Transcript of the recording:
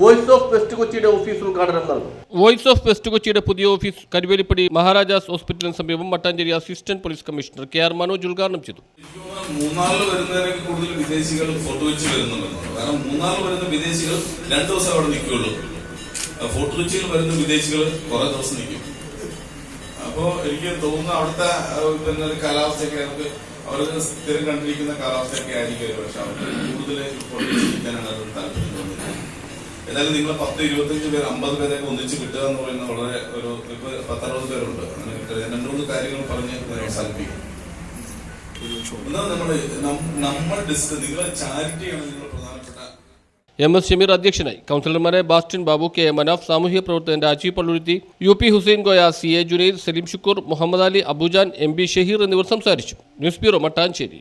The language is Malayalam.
voice of west കൊച്ചിയുടെ ഓഫീസ് ഉദ്ഘാടനം നടന്നു. വോയിസ് ഓഫ് വെസ്റ്റ് കൊച്ചിയുടെ പുതിയ ഓഫീസ് കരുവേലിപ്പടി മഹാരാജാസ് ഹോസ്പിറ്റലിന് സമീപം Mattancherry assistant police commissioner K R Manoj ഉദ്ഘാടനം ചെയ്തു. മൂന്നാറിൽ വരുന്നതിനൊക്കെ കൂടുതൽ വിദേശികൾ ഫോർട്ട് കൊച്ചി വരുന്നുണ്ടെന്നുണ്ട് കാരണം മൂന്നാറിൽ വരുന്ന വിദേശികൾ രണ്ടു ദിവസം അവിടെ നിൽക്കുള്ളൂ. ആ, ഫോർട്ട് കൊച്ചിയിൽ വരുന്ന വിദേശികൾ കുറെ ദിവസം നിൽക്കും. അപ്പോ എനിക്ക് തോന്നുന്നു അവിടുത്തെ പിന്നെ ഒരു കാലാവസ്ഥയൊക്കെ നമുക്ക് അവർക്ക് സ്ഥിരം കണ്ടിരിക്കുന്ന കാലാവസ്ഥയൊക്കെ ആയിരിക്കും പക്ഷെ അവർക്ക് കൂടുതൽ ഫോർട്ട് കൊച്ചി നിൽക്കാനാണ് അത് താല്പര്യം. എന്നാലും നിങ്ങൾ പത്ത് ഇരുപത്തഞ്ച് പേര് അമ്പത് പേരൊക്കെ ഒന്നിച്ച് കിട്ടുക എന്ന് പറയുന്ന വളരെ ഒരു ഇപ്പൊ പത്തറുപത് പേരുണ്ട്. അങ്ങനെ കിട്ടുക. രണ്ടു മൂന്ന് കാര്യങ്ങൾ പറഞ്ഞ് അവസാനിപ്പിക്കും. നം- നമ്മൾ ഡിസ്കസ് നിങ്ങളെ ചാരിറ്റിയാണ് നിങ്ങൾ എം എസ് ഷമീർ അധ്യക്ഷനായി. കൗൺസിലർമാരെ ബാസ്റ്റിൻ ബാബു കെ എ മനാഫ് സാമൂഹ്യ പ്രവർത്തകൻ Rajeev Palluruthy U P Hussain Goya C A Junaid Saleem Shukoor Muhammad Ali Abujan M B Shaheer എന്നിവർ സംസാരിച്ചു. News bureau Mattancherry.